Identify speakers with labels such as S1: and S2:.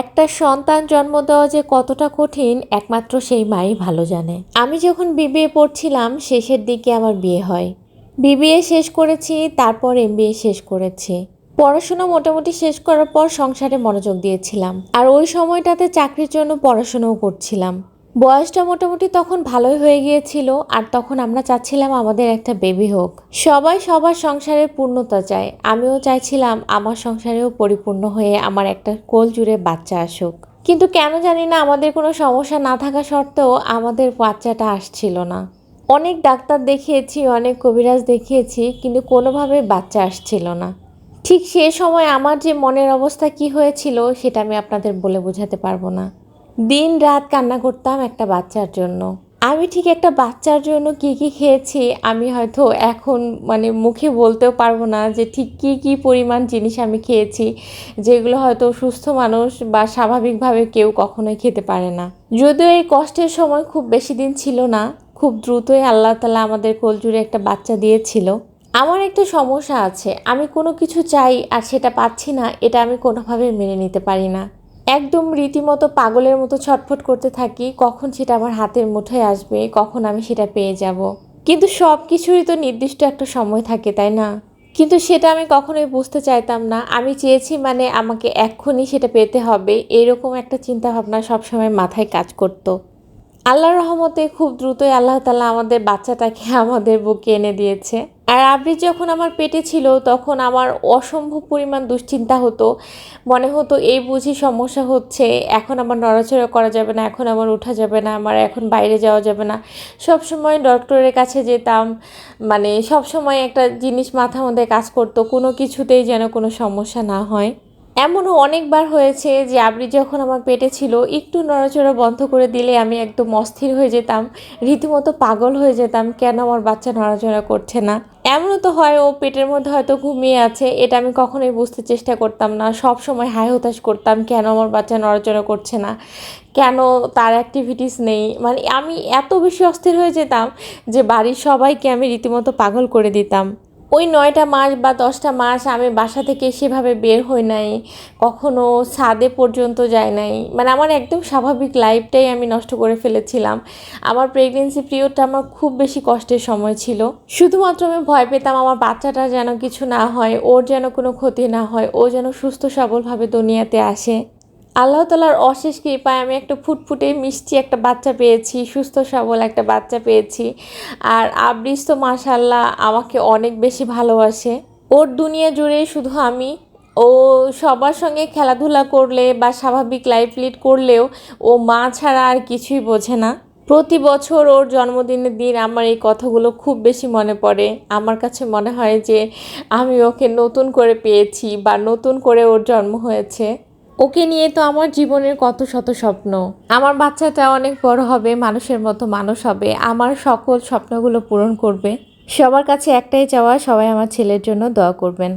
S1: একটা সন্তান জন্ম দেওয়া যে কতটা কঠিন, একমাত্র সেই মাই ভালো জানে। আমি যখন বিবিএ পড়ছিলাম, শেষের দিকে আমার বিয়ে হয়। বিবিএ শেষ করেছি, তারপর এমবিএ শেষ করেছি। পড়াশোনা মোটামুটি শেষ করার পর সংসারে মনোযোগ দিয়েছিলাম। আর ওই সময়টাতে চাকরির জন্য পড়াশোনাও করছিলাম। বয়সটা মোটামুটি তখন ভালোই হয়ে গিয়েছিল, আর তখন আমরা চাচ্ছিলাম আমাদের একটা বেবি হোক। সবাই সবার সংসারের পূর্ণতা চায়। আমিও চাইছিলাম আমার সংসারেও পরিপূর্ণ হয়ে আমার একটা কোল জুড়ে বাচ্চা আসুক। কিন্তু কেন জানি না আমাদের কোনো সমস্যা না থাকা সত্ত্বেও আমাদের বাচ্চাটা আসছিল না। অনেক ডাক্তার দেখিয়েছি, অনেক কবিরাজ দেখিয়েছি, কিন্তু কোনোভাবে বাচ্চা আসছিল না। ঠিক সে সময় আমার যে মনের অবস্থা কি হয়েছিল, সেটা আমি আপনাদের বলে বোঝাতে পারব না। দিন রাত কান্না করতাম একটা বাচ্চার জন্য। আমি ঠিক একটা বাচ্চার জন্য কি কি খেয়েছি, আমি হয়তো এখন মানে মুখে বলতেও পারব না যে ঠিক কি কি পরিমাণ জিনিস আমি খেয়েছি, যেগুলো হয়তো সুস্থ মানুষ বা স্বাভাবিকভাবে কেউ কখনোই খেতে পারে না। যদিও এই কষ্টের সময় খুব বেশি দিন ছিল না, খুব দ্রুতই আল্লাহ তালা আমাদের কোলজুড়ে একটা বাচ্চা দিয়েছিল। আমার একটা সমস্যা আছে, আমি কোনো কিছু চাই আর সেটা পাচ্ছি না, এটা আমি কোনোভাবে মেনে নিতে পারি না। একদম রীতিমতো পাগলের মতো ছটফট করতে থাকি, কখন সেটা আমার হাতের মুঠোয় আসবে, কখন আমি সেটা পেয়ে যাব। কিন্তু সব কিছুরই তো নির্দিষ্ট একটা সময় থাকে, তাই না? কিন্তু সেটা আমি কখনোই বুঝতে চাইতাম না। আমি চেয়েছি মানে আমাকে এক্ষুনি সেটা পেতে হবে, এরকম একটা চিন্তা ভাবনা সবসময় মাথায় কাজ করতো। আল্লাহর রহমতে খুব দ্রুতই আল্লাহ তালা আমাদের বাচ্চাটাকে আমাদের বুকে এনে দিয়েছে। আর আবৃত যখন আমার পেটে ছিল, তখন আমার অসম্ভব পরিমাণ দুশ্চিন্তা হতো। মনে হতো, এই বুঝি সমস্যা হচ্ছে, এখন আমার নড়াচড়া করা যাবে না, এখন আমার ওঠা যাবে না, আমার এখন বাইরে যাওয়া যাবে না। সব সময় ডক্টরের কাছে যেতাম মানে সব সময় একটা জিনিস মাথার মধ্যে কাজ করতো, কোনো কিছুতেই যেন কোনো সমস্যা না হয়। এমনও অনেকবার হয়েছে যে আবরি যখন আমার পেটে ছিল, একটু নড়াচড়া বন্ধ করে দিলে আমি একদম অস্থির হয়ে যেতাম, রীতিমতো পাগল হয়ে যেতাম, কেন আমার বাচ্চা নড়াচড়া করছে না? এমনও তো হয় ও পেটের মধ্যে হয়তো ঘুমিয়ে আছে, এটা আমি কখনোই বুঝতে চেষ্টা করতাম না সব সময় হাই হতাশ করতাম, কেন আমার বাচ্চা নড়াচড়া করছে না? কেন তার অ্যাক্টিভিটিস নেই? মানে আমি এত বেশি অস্থির হয়ে যেতাম যে বাড়ির সবাইকে আমি রীতিমতো পাগল করে দিতাম। ওই নয়টা মাস বা দশটা মাস আমি বাসা থেকে সেভাবে বের হই নাই, কখনো ছাদে পর্যন্ত যাই নাই। মানে আমার একদম স্বাভাবিক লাইফটাই আমি নষ্ট করে ফেলেছিলাম। আমার প্রেগনেন্সি পিরিয়ডটা আমার খুব বেশি কষ্টের সময় ছিল। শুধুমাত্র আমি ভয় পেতাম আমার বাচ্চাটা যেন কিছু না হয়, ওর যেন কোনো ক্ষতি না হয়, ও যেন সুস্থ সবলভাবে দুনিয়াতে আসে। আল্লাহ তালার অশেষ কৃপায় আমি একটা ফুটফুটে মিষ্টি একটা বাচ্চা পেয়েছি, সুস্থ, সবল একটা বাচ্চা পেয়েছি। আর আবৃস তো মাশাল্লাহ আমাকে অনেক বেশি ভালোবাসে। ওর দুনিয়া জুড়ে শুধু আমি, ও সবার সঙ্গে খেলাধুলা করলে বা স্বাভাবিক লাইফ লিড করলেও ও মা ছাড়া আর কিছুই বোঝে না। প্রতি বছর ওর জন্মদিনের দিন আমার এই কথাগুলো খুব বেশি মনে পড়ে। আমার কাছে মনে হয় যে আমি ওকে নতুন করে পেয়েছি বা নতুন করে ওর জন্ম হয়েছে। ওকে নিয়ে তো আমার জীবনের কত শত স্বপ্ন। আমার বাচ্চাটা অনেক বড় হবে, মানুষের মতো মানুষ হবে, আমার সকল স্বপ্নগুলো পূরণ করবে। সবার কাছে একটাই চাওয়া, সবাই আমার ছেলের জন্য দোয়া করবেন।